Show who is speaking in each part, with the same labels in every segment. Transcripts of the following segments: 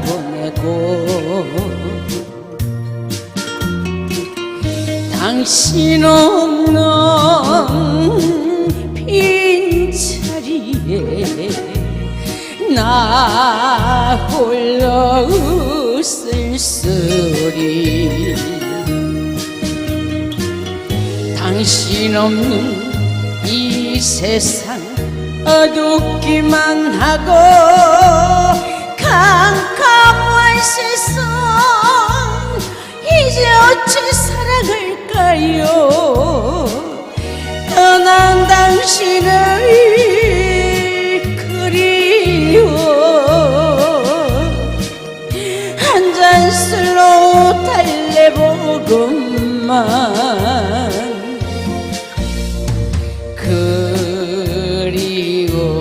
Speaker 1: 보내고 당신 없는 빈자리에 나 홀로 웃을 소리. 당신 없는 이 세상 어둡기만 하고 세상 이제 어찌 살아갈까요? 떠난 당신을 그리워. 한 잔 술로 달래보고만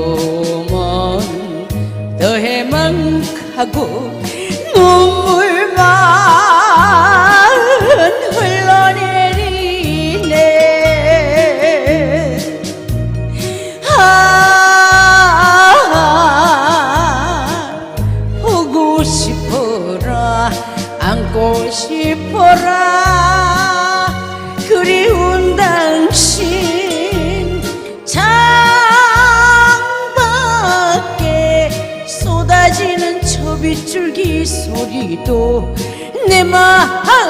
Speaker 1: 그리움은 더해만 가고 안고 싶어라. 그리운 당신 창밖에 쏟아지는 저 빗줄기 소리도 내 마음같이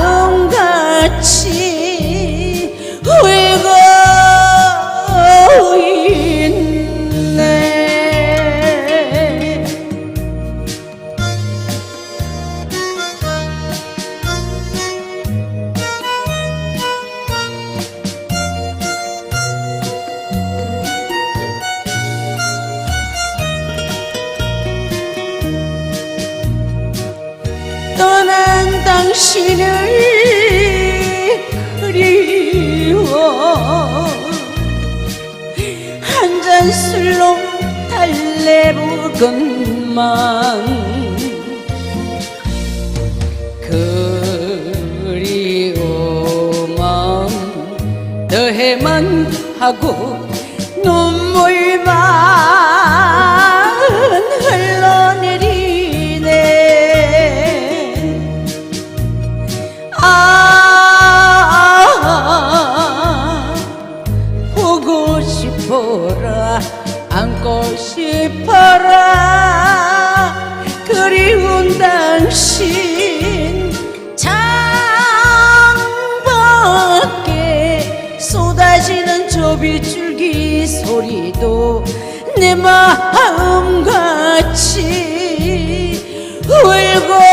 Speaker 1: 달래보건만 그리움만 더해만 하고 눈물만 흘러내리네. 아 보고 싶어라 안고 싶어라. 그리운 당신 창밖에 쏟아지는 저 빗줄기 소리도 내 마음같이 울고